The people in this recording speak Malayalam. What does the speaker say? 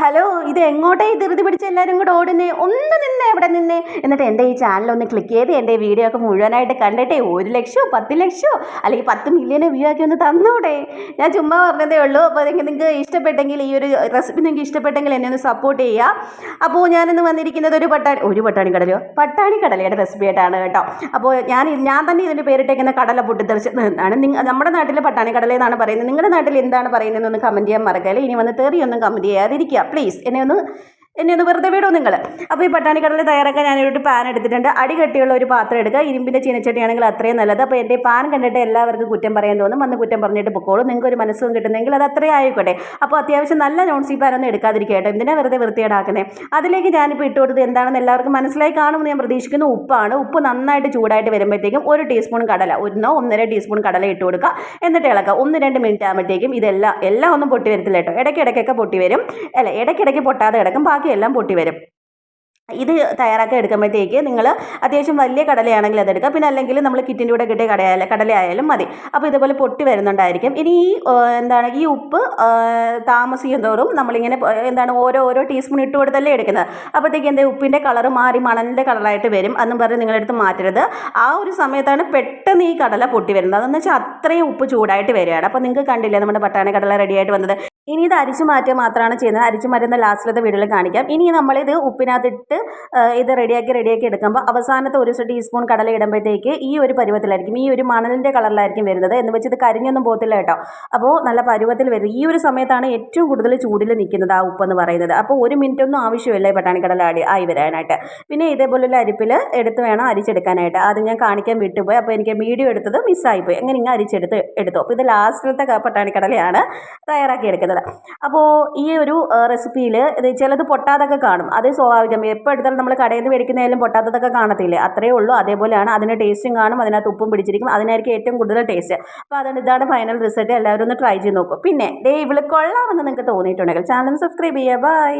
ഹലോ ഇത് എങ്ങോട്ടേ ധൃതി പിടിച്ച് എല്ലാവരും കൂടെ ഓടുന്നേ? ഒന്ന് നിന്നേ എവിടെ നിന്നേ? എന്നിട്ട് എന്റെ ഈ ചാനൽ ഒന്ന് ക്ലിക്ക് ചെയ്ത് എന്റെ വീഡിയോ ഒക്കെ മുഴുവനായിട്ട് കണ്ടിട്ടേ ഒരു ലക്ഷമോ പത്ത് ലക്ഷമോ അല്ലെങ്കിൽ പത്ത് മില്യനെ വ്യൂ ആക്കി ഒന്ന് തന്നൂടെ? ഞാൻ ചുമ്മാ പറഞ്ഞതേ ഉള്ളൂ. അപ്പോൾ അതെങ്കിൽ നിങ്ങൾക്ക് ഇഷ്ടപ്പെട്ടെങ്കിൽ ഈ ഒരു റെസിപ്പി നിങ്ങൾക്ക് ഇഷ്ടപ്പെട്ടെങ്കിൽ എന്നെ ഒന്ന് സപ്പോർട്ട് ചെയ്യുക. അപ്പോൾ ഞാനിന്ന് വന്നിരിക്കുന്നത് ഒരു പട്ടാണി ഒരു പട്ടാണി കടലയോ? പട്ടാണി കടലയുടെ റെസിപ്പി ആയിട്ടാണ് കേട്ടോ. അപ്പോൾ ഞാൻ ഞാൻ തന്നെ ഇതിന്റെ പേരിട്ടേക്കുന്ന കടല പൊട്ടിത്തെറിച്ച് നിങ്ങൾ നമ്മുടെ നാട്ടിലെ പട്ടാണി കടല എന്നാണ് പറയുന്നത്. നിങ്ങളുടെ നാട്ടിൽ എന്താണ് പറയുന്നതെന്ന് ഒന്ന് കമന്റ് ചെയ്യാൻ മറക്കല്ലേ? ഇനി വന്ന് തെറിയൊന്നും കമന്റ് ചെയ്യാതിരിക്കുക. പ്ലീസ് എന്നെ ഒന്ന് എന്നെ ഒന്ന് വെറുതെ വിടും നിങ്ങൾ അപ്പോൾ ഈ പട്ടാണി കടല തയ്യാറാക്കാൻ ഞാനൊരു പാൻ എടുത്തിട്ടുണ്ട്. അടി കെട്ടിയുള്ള ഒരു പാത്രം എടുക്കുക. ഇരുമ്പിന്റെ ചീനച്ചട്ടിയാണെങ്കിൽ അത്രയും നല്ലത്. അപ്പോൾ എന്റെ പാൻ കണ്ടിട്ട് എല്ലാവർക്കും കുറ്റം പറയാൻ തോന്നും. വന്ന് കുറ്റം പറഞ്ഞിട്ട് പൊക്കോളൂ. നിങ്ങൾക്ക് ഒരു മനസ്സും കിട്ടുന്നെങ്കിൽ അത് അത്രയും ആയിക്കോട്ടെ. അപ്പോൾ അത്യാവശ്യം നല്ല നോൺ പാൻ പാനൊന്നും എടുക്കാതിരിക്കുക കേട്ടോ. ഇതിനെ വെറുതെ വൃത്തിയേടാക്കുന്നത് അതിലേക്ക് ഞാനിപ്പോൾ ഇട്ട് കൊടുത്തത് എന്താണെന്ന് എല്ലാവർക്കും മനസ്സിലായി കാണുമെന്ന് ഞാൻ പ്രതീക്ഷിക്കുന്നു. ഉപ്പാണ്. ഉപ്പ് നന്നായിട്ട് ചൂടായിട്ട് വരുമ്പോഴത്തേക്കും ഒരു ടീസ്പൂൺ കടല ഒന്നോ ഒന്നര ടീസ്പൂൺ കടല ഇട്ട് കൊടുക്കുക. എന്നിട്ട് ഇളക്കുക. ഒന്ന് രണ്ട് മിനിറ്റ് ആകുമ്പോഴത്തേക്കും ഇതെല്ലാം എല്ലാം ഒന്നും പൊട്ടി വരത്തില്ല കേട്ടോ. ഇടയ്ക്കിടയ്ക്കൊക്കെ പൊട്ടി വരും. അല്ല ഇടയ്ക്കിടയ്ക്ക് പൊട്ടാതെ കിടക്കും. ബാക്കിയെല്ലാം പൊട്ടി വരും. ഇത് തയ്യാറാക്കി എടുക്കുമ്പോഴത്തേക്ക് നിങ്ങൾ അത്യാവശ്യം വലിയ കടലയാണെങ്കിൽ അതെടുക്കുക പിന്നെ അല്ലെങ്കിൽ നമ്മൾ കിറ്റിന്റെ കൂടെ കിട്ടിയ കടയായാലും കടലയായാലും മതി. അപ്പോൾ ഇതുപോലെ പൊട്ടി വരുന്നുണ്ടായിരിക്കും. ഇനി ഈ എന്താണ് ഈ ഉപ്പ് താമസിക്കും തോറും നമ്മളിങ്ങനെ എന്താണ് ഓരോ ഓരോ ടീസ്പൂൺ ഇട്ട് കൊടുത്തല്ലേ എടുക്കുന്നത്. അപ്പോഴത്തേക്ക് എന്താ ഉപ്പിന്റെ കളർ മാറി മണലിന്റെ കളറായിട്ട് വരും. അന്നും പറഞ്ഞ് നിങ്ങളെടുത്ത് മാറ്റരുത്. ആ ഒരു സമയത്താണ് പെട്ടെന്ന് ഈ കടല പൊട്ടി വരുന്നത്. അതെന്ന് വെച്ചാൽ അത്രയും ഉപ്പ് ചൂടായിട്ട് വരികയാണ്. അപ്പോൾ നിങ്ങൾക്ക് കണ്ടില്ലേ നമ്മുടെ പട്ടാണി കടല റെഡിയായിട്ട് വന്നത്? ഇനി ഇത് അരിച്ചു മാറ്റുക മാത്രമാണ് ചെയ്യുന്നത്. അരിച്ചു മാറ്റുന്ന ലാസ്റ്റിലത്തെ വീഡിയോയിൽ കാണിക്കാം. ഇനി നമ്മളിത് ഉപ്പിനകത്തിട്ട് ഇത് റെഡിയാക്കി റെഡിയാക്കി എടുക്കുമ്പോൾ അവസാനത്തെ ഒരു ടീസ്പൂൺ കടല ഇടുമ്പോഴത്തേക്ക് ഈ ഒരു പരുവത്തിലായിരിക്കും. ഈ ഒരു മണലിന്റെ കളറിലായിരിക്കും വരുന്നത്. എന്ന് വെച്ച് കരിഞ്ഞൊന്നും പോകത്തില്ല കേട്ടോ. അപ്പോൾ നല്ല പരുവത്തിൽ വരും ഈ ഒരു സമയത്താണ് ഏറ്റവും കൂടുതൽ ചൂടിൽ നിൽക്കുന്നത് ആ ഉപ്പെന്ന് പറയുന്നത്. അപ്പോൾ ഒരു മിനിറ്റ് ഒന്നും ആവശ്യമില്ല ഈ പട്ടാണി കടല ആടി ആയി വരാനായിട്ട്. പിന്നെ ഇതേപോലുള്ള അരിപ്പിൽ എടുത്ത് വേണം അരിച്ചെടുക്കാനായിട്ട്. അത് ഞാൻ കാണിക്കാൻ വിട്ടുപോയി. അപ്പോൾ എനിക്ക് വീഡിയോ എടുത്തത് മിസ്സായിപ്പോയി അങ്ങനെ ഇങ്ങനെ അരിച്ചെടുത്ത് എടുത്തു. അപ്പോൾ ഇത് ലാസ്റ്റിലത്തെ പട്ടാണിക്കടലയാണ് തയ്യാറാക്കി എടുക്കുന്നത്. അപ്പോൾ ഈ ഒരു റെസിപ്പിയിൽ ചിലത് പൊട്ടാതൊക്കെ കാണും. അത് സ്വാഭാവികം. എപ്പോൾ എടുത്താലും നമ്മൾ കടയിൽ നിന്ന് മേടിക്കുന്നതിലും പൊട്ടാത്തതൊക്കെ കാണത്തില്ലേ? അത്രയേ ഉള്ളൂ. അതേപോലെയാണ് അതിന് ടേസ്റ്റും കാണും. അതിനകത്ത് ഉപ്പും പിടിച്ചിരിക്കും. അതിനായിരിക്കും ഏറ്റവും കൂടുതൽ ടേസ്റ്റ് അപ്പോൾ അതുകൊണ്ട് ഇതാണ് ഫൈനൽ റിസൾട്ട് എല്ലാവരും ഒന്ന് ട്രൈ ചെയ്ത് നോക്കും. പിന്നെ ഡേ ഇവൾ കൊള്ളാമെന്ന് നിങ്ങൾക്ക് തോന്നിയിട്ടുണ്ടെങ്കിൽ ചാനൽ സബ്സ്ക്രൈബ് ചെയ്യുക. ബൈ